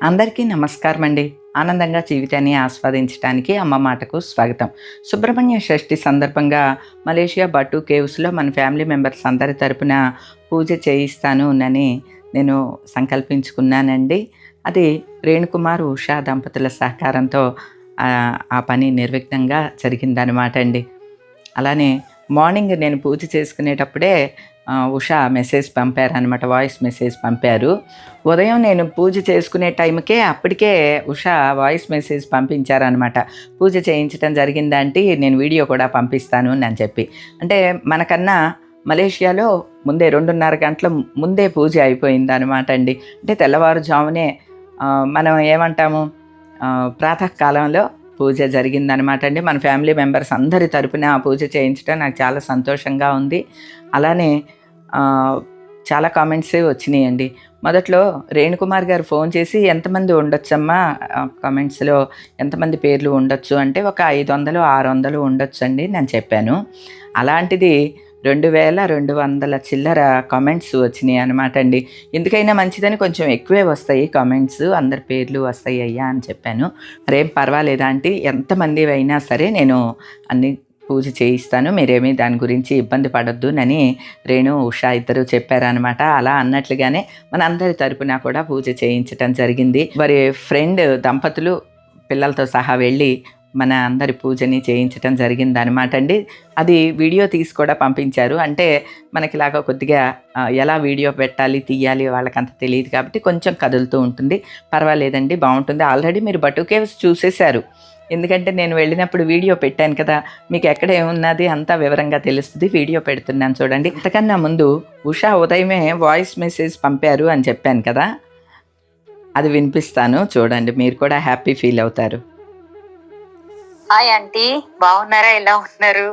అందరికీ నమస్కారం అండి ఆనందంగా జీవితాన్ని ఆస్వాదించడానికి అమ్మ మాటకు స్వాగతం. సుబ్రహ్మణ్య షష్ఠి సందర్భంగా మలేషియా బట్టు కేవ్స్లో మన ఫ్యామిలీ మెంబర్స్ అందరి తరపున పూజ చేయిస్తాను అని నేను సంకల్పించుకున్నానండి. అది రేణుకుమార్ ఉషా దంపతుల సహకారంతో ఆ, పని నిర్విఘ్నంగా జరిగిందనమాట అండి అలానే మార్నింగ్ నేను పూజ చేసుకునేటప్పుడే ఉషా మెసేజ్ పంపారనమాట వాయిస్ మెసేజ్ పంపారు. ఉదయం నేను పూజ చేసుకునే టైంకే అప్పటికే ఉషా వాయిస్ మెసేజ్ పంపించారనమాట పూజ చేయించడం జరిగిందంటే నేను వీడియో కూడా పంపిస్తాను అని చెప్పి. అంటే మనకన్నా మలేషియాలో ముందే రెండున్నర గంటల ముందే పూజ అయిపోయింది అనమాట అండి. అంటే తెల్లవారుజామునే మనం ఏమంటాము ప్రాతకాలంలో పూజ జరిగిందనమాట అండి. మన ఫ్యామిలీ మెంబర్స్ అందరి తరపున ఆ పూజ చేయించడం నాకు చాలా సంతోషంగా ఉంది. అలానే చాలా కామెంట్సే వచ్చినాయండి. మొదట్లో రేణుకుమార్ గారు ఫోన్ చేసి ఎంతమంది ఉండొచ్చమ్మా? కామెంట్స్లో ఎంతమంది పేర్లు ఉండొచ్చు? అంటే ఒక ఐదు వందలు ఆరు వందలు ఉండొచ్చు అండి నేను చెప్పాను. అలాంటిది రెండు వేల రెండు వందల చిల్లర కామెంట్స్ వచ్చినాయి అనమాట అండి. ఎందుకైనా మంచిదని కొంచెం ఎక్కువే వస్తాయి కామెంట్స్ అందరి పేర్లు వస్తాయి అయ్యా అని చెప్పాను. మరేం పర్వాలేదా అంటే ఎంతమంది అయినా సరే నేను అన్ని పూజ చేయిస్తాను. మీరేమీ దాని గురించి ఇబ్బంది పడొద్దు అని రేణు ఉషా ఇద్దరు చెప్పారనమాట అలా అన్నట్లుగానే మన అందరి తరపున కూడా పూజ చేయించటం జరిగింది. మరి ఫ్రెండ్ దంపతులు పిల్లలతో సహా వెళ్ళి మన అందరి పూజని చేయించటం జరిగింది అనమాట అండి. అది వీడియో తీసి కూడా పంపించారు. అంటే మనకిలాగా కొద్దిగా ఎలా వీడియో పెట్టాలి తీయాలి వాళ్ళకంత తెలియదు కాబట్టి కొంచెం కదులుతూ ఉంటుంది. పర్వాలేదండి బాగుంటుంది. ఆల్రెడీ మీరు బటు కేవ్స్ చూసేశారు. ఎందుకంటే నేను వెళ్ళినప్పుడు వీడియో పెట్టాను కదా మీకు ఎక్కడ ఏమున్నది అంతా వివరంగా తెలుస్తుంది. వీడియో పెడుతున్నాను చూడండి. అంతకన్నా ముందు ఉషా ఉదయమే వాయిస్ మెసేజ్ పంపారు అని చెప్పాను కదా అది వినిపిస్తాను చూడండి. మీరు కూడా హ్యాపీ ఫీల్ అవుతారు. హాయ్ ఆంటీ బాగున్నారా? ఎలా ఉన్నారు?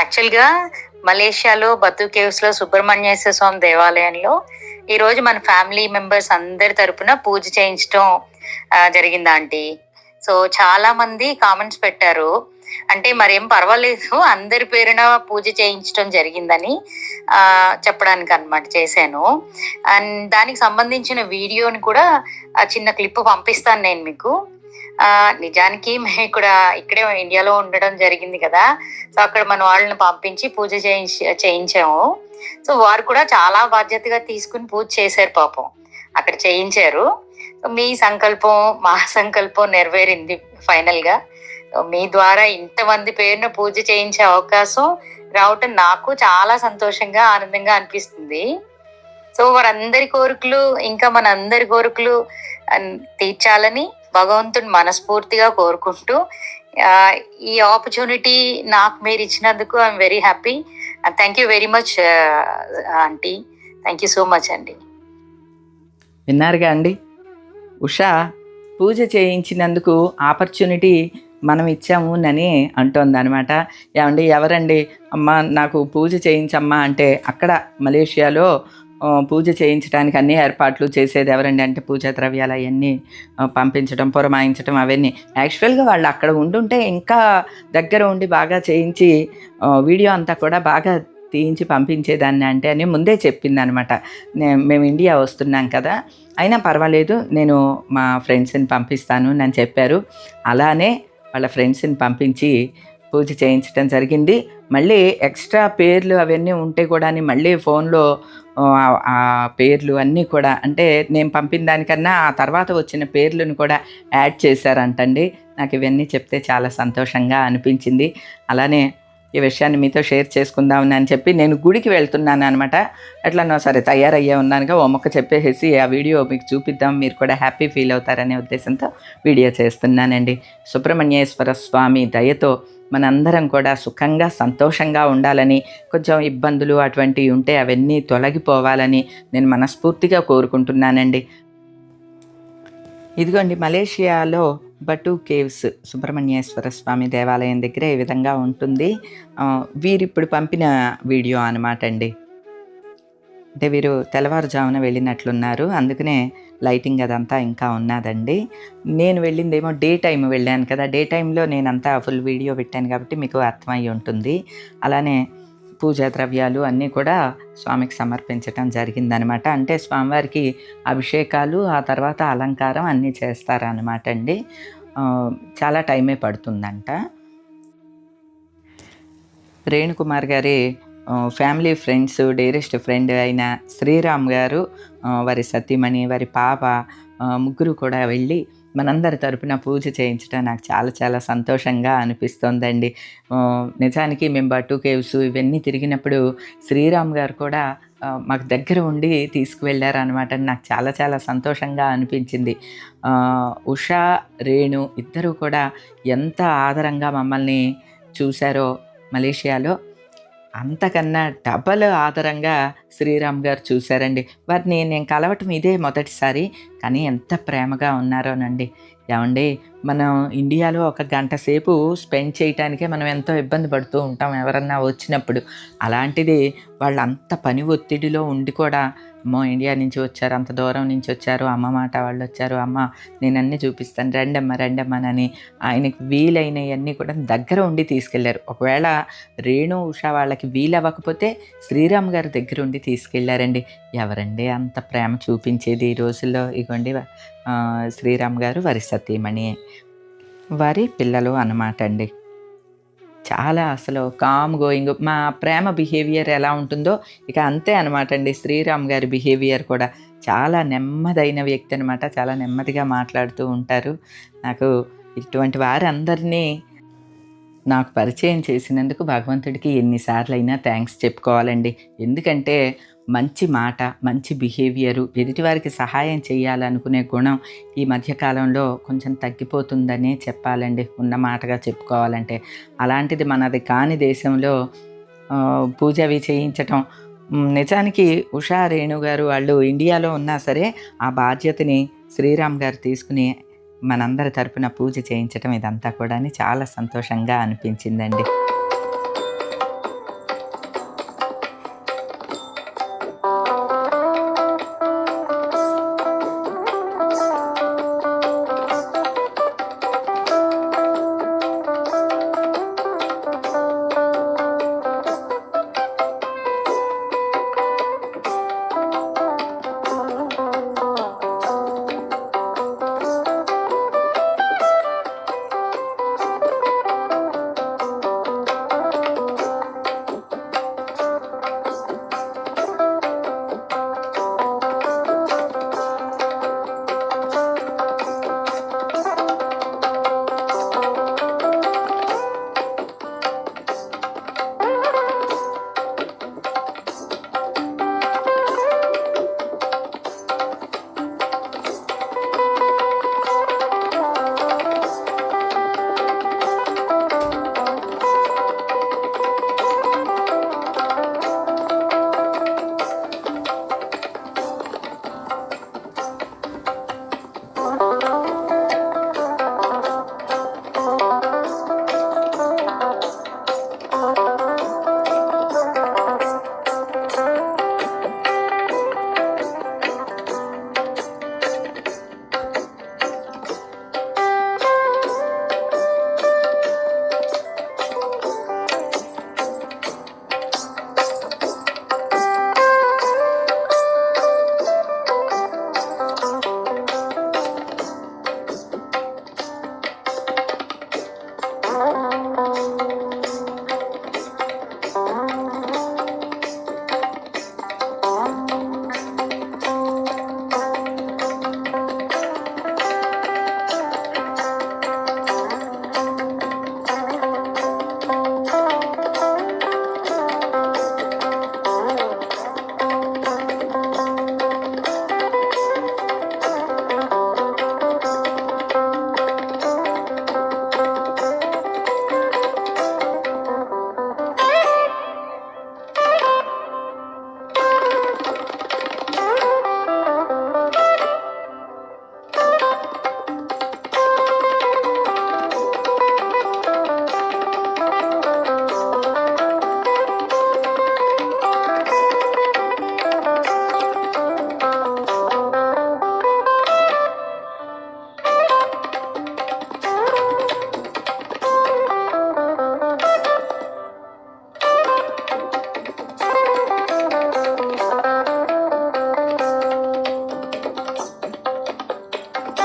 యాక్చువల్గా మలేషియాలో బతు కేవ్స్లో సుబ్రహ్మణ్యేశ్వర స్వామి దేవాలయంలో ఈరోజు మన ఫ్యామిలీ మెంబర్స్ అందరి తరపున పూజ చేయించడం జరిగిందా ఆంటీ? సో చాలా మంది కామెంట్స్ పెట్టారు. అంటే మరేం పర్వాలేదు అందరి పేరున పూజ చేయించడం జరిగిందని చెప్పడానికి అనమాట చేశాను. అండ్ దానికి సంబంధించిన వీడియోని కూడా ఆ చిన్న క్లిప్ పంపిస్తాను నేను మీకు. నిజానికి మేము ఇక్కడ ఇక్కడే ఇండియాలో ఉండడం జరిగింది కదా. సో అక్కడ మన వాళ్ళని పంపించి పూజ చేయించి చేయించాము. సో వారు కూడా చాలా బాధ్యతగా తీసుకుని పూజ చేశారు పాపం. అక్కడ చేయించారు. మీ సంకల్పం మా సంకల్పం నెరవేరింది ఫైనల్గా మీ ద్వారా ఇంతమంది పేరును పూజ చేయించే అవకాశం రావటం నాకు చాలా సంతోషంగా ఆనందంగా అనిపిస్తుంది. సో వారందరి కోరికలు ఇంకా మన అందరి కోరికలు తీర్చాలని భగవంతుని మనస్ఫూర్తిగా కోరుకుంటూ ఈ ఆపర్చునిటీ నాకు మీరు ఇచ్చినందుకు I'm very happy thank you very much aunty. Thank you so much అండి. విన్నారుగా అండి? ఉషా పూజ చేయించినందుకు ఆపర్చునిటీ మనం ఇచ్చాము అని అంటోంది అనమాట ఏమండి ఎవరండి? అమ్మ నాకు పూజ చేయించమ్మా అంటే అక్కడ మలేషియాలో పూజ చేయించడానికి అన్ని ఏర్పాట్లు చేసేది ఎవరండి? అంటే పూజా ద్రవ్యాలు అవన్నీ పంపించడం పురమాయించడం అవన్నీ. యాక్చువల్గా వాళ్ళు అక్కడ ఉండుంటే ఇంకా దగ్గర ఉండి బాగా చేయించి వీడియో అంతా కూడా బాగా తీయించి పంపించేదాన్ని అంటే అని ముందే చెప్పింది అనమాట మేము ఇండియా వస్తున్నాం కదా అయినా పర్వాలేదు నేను మా ఫ్రెండ్స్ని పంపిస్తాను అని చెప్పారు. అలానే వాళ్ళ ఫ్రెండ్స్ని పంపించి పూజ చేయించడం జరిగింది. మళ్ళీ ఎక్స్ట్రా పేర్లు అవన్నీ ఉంటే కూడా మళ్ళీ ఫోన్లో ఆ, ఆ పేర్లు అన్నీ కూడా అంటే నేను పంపిన దానికన్నా ఆ తర్వాత వచ్చిన పేర్లను కూడా యాడ్ చేశారంటండి. నాకు ఇవన్నీ చెప్తే చాలా సంతోషంగా అనిపించింది. అలానే ఈ విషయాన్ని మీతో షేర్ చేసుకుందామని అని చెప్పి నేను గుడికి వెళ్తున్నాను అనమాట అట్లా సరే తయారయ్యే ఉన్నానుగా. ఓ మొక్క చెప్పేసి ఆ వీడియో మీకు చూపిద్దాం. మీరు కూడా హ్యాపీ ఫీల్ అవుతారనే ఉద్దేశంతో వీడియో చేస్తున్నానండి. సుబ్రహ్మణ్యేశ్వర స్వామి దయతో మనందరం కూడా సుఖంగా సంతోషంగా ఉండాలని కొంచెం ఇబ్బందులు అటువంటివి ఉంటే అవన్నీ తొలగిపోవాలని నేను మనస్ఫూర్తిగా కోరుకుంటున్నానండి. ఇదిగోండి మలేషియాలో బటు కేవ్స్ సుబ్రహ్మణ్యేశ్వర స్వామి దేవాలయం దగ్గర ఈ విధంగా ఉంటుంది. వీరిప్పుడు పంపిన వీడియో అనమాట అండి. అంటే వీరు తెల్లవారుజామున వెళ్ళినట్లున్నారు. అందుకనే లైటింగ్ అదంతా ఇంకా ఉన్నదండి. నేను వెళ్ళిందేమో డే టైం వెళ్ళాను కదా. డే టైంలో నేనంతా ఫుల్ వీడియో పెట్టాను కాబట్టి మీకు అర్థమై ఉంటుంది. అలానే పూజా ద్రవ్యాలు అన్నీ కూడా స్వామికి సమర్పించటం జరిగిందనమాట. అంటే స్వామివారికి అభిషేకాలు ఆ తర్వాత అలంకారం అన్నీ చేస్తారనమాట అండి. చాలా టైమే పడుతుందంట. రేణుకుమార్ గారి ఫ్యామిలీ ఫ్రెండ్స్ డేరెస్ట్ ఫ్రెండ్ అయిన శ్రీరామ్ గారు వారి సతీమణి వారి పాప ముగ్గురు కూడా వెళ్ళి మనందరి తరపున పూజ చేయించడం నాకు చాలా చాలా సంతోషంగా అనిపిస్తోందండి. నిజానికి మేము బట్టు కేవ్స్ ఇవన్నీ తిరిగినప్పుడు శ్రీరామ్ గారు కూడా మాకు దగ్గర ఉండి తీసుకువెళ్ళారు అనమాట నాకు చాలా చాలా సంతోషంగా అనిపించింది. ఉషా రేణు ఇద్దరు కూడా ఎంత ఆదరంగా మమ్మల్ని చూశారో మలేషియాలో అంతకన్నా డబల్ ఆదరంగా శ్రీరామ్ గారు చూశారండి. వారిని నేను కలవటం ఇదే మొదటిసారి కానీ ఎంత ప్రేమగా ఉన్నారోనండి. ఏమండి మనం ఇండియాలో ఒక గంట సేపు స్పెండ్ చేయటానికే మనం ఎంతో ఇబ్బంది పడుతూ ఉంటాం ఎవరన్నా వచ్చినప్పుడు. అలాంటిది వాళ్ళంత పని ఒత్తిడిలో ఉండి కూడా అమ్మో ఇండియా నుంచి వచ్చారు అంత దూరం నుంచి వచ్చారు అమ్మ మాట వాళ్ళు వచ్చారు అమ్మ నేను అన్నీ చూపిస్తాను రండమ్మ రెండమ్మనని ఆయనకి వీలైనవన్నీ కూడా దగ్గర ఉండి తీసుకెళ్ళారు. ఒకవేళ రేణు ఉషా వాళ్ళకి వీలవ్వకపోతే శ్రీరామ్ గారి దగ్గర ఉండి తీసుకెళ్ళారండి. ఎవరండి అంత ప్రేమ చూపించేది ఈ రోజుల్లో? ఇగోండి శ్రీరామ్ గారు వరి సతీమణి వారి పిల్లలు అన్నమాట అండి. చాలా అసలు కామ్ గోయింగ్ మా ప్రేమ బిహేవియర్ ఎలా ఉంటుందో ఇక అంతే అనమాట అండి. శ్రీరామ్ గారి బిహేవియర్ కూడా చాలా నెమ్మదైన వ్యక్తి అనమాట చాలా నెమ్మదిగా మాట్లాడుతూ ఉంటారు. నాకు ఇటువంటి వారందరినీ నాకు పరిచయం చేసినందుకు భగవంతుడికి ఎన్నిసార్లు అయినా థ్యాంక్స్ చెప్పుకోవాలండి. ఎందుకంటే మంచి మాట మంచి బిహేవియరు ఎదుటివారికి సహాయం చేయాలనుకునే గుణం ఈ మధ్యకాలంలో కొంచెం తగ్గిపోతుందనే చెప్పాలండి. ఉన్న మాటగా చెప్పుకోవాలంటే. అలాంటిది మనది కాని దేశంలో పూజ అవి చేయించటం నిజానికి ఉషా రేణు గారు వాళ్ళు ఇండియాలో ఉన్నా సరే ఆ బాధ్యతని శ్రీరామ్ గారు తీసుకుని మనందరి తరపున పూజ చేయించటం ఇదంతా కూడా చాలా సంతోషంగా అనిపించిందండి.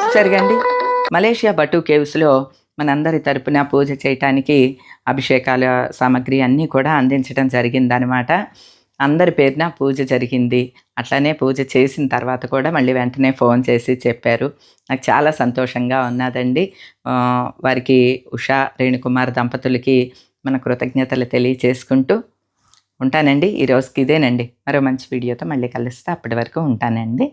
చూసారుగండి మలేషియా బటు కేవ్స్లో మనందరి తరపున పూజ చేయటానికి అభిషేకాల సామాగ్రి అన్నీ కూడా అందించడం జరిగిందనమాట అందరి పేరున పూజ జరిగింది. అట్లానే పూజ చేసిన తర్వాత కూడా మళ్ళీ వెంటనే ఫోన్ చేసి చెప్పారు. నాకు చాలా సంతోషంగా ఉన్నదండి. వారికి ఉషా రేణుకుమార్ దంపతులకి మన కృతజ్ఞతలు తెలియచేసుకుంటూ ఉంటానండి. ఈ రోజుకి ఇదేనండి. మరో మంచి వీడియోతో మళ్ళీ కలుస్తా. అప్పటి వరకు ఉంటానండి.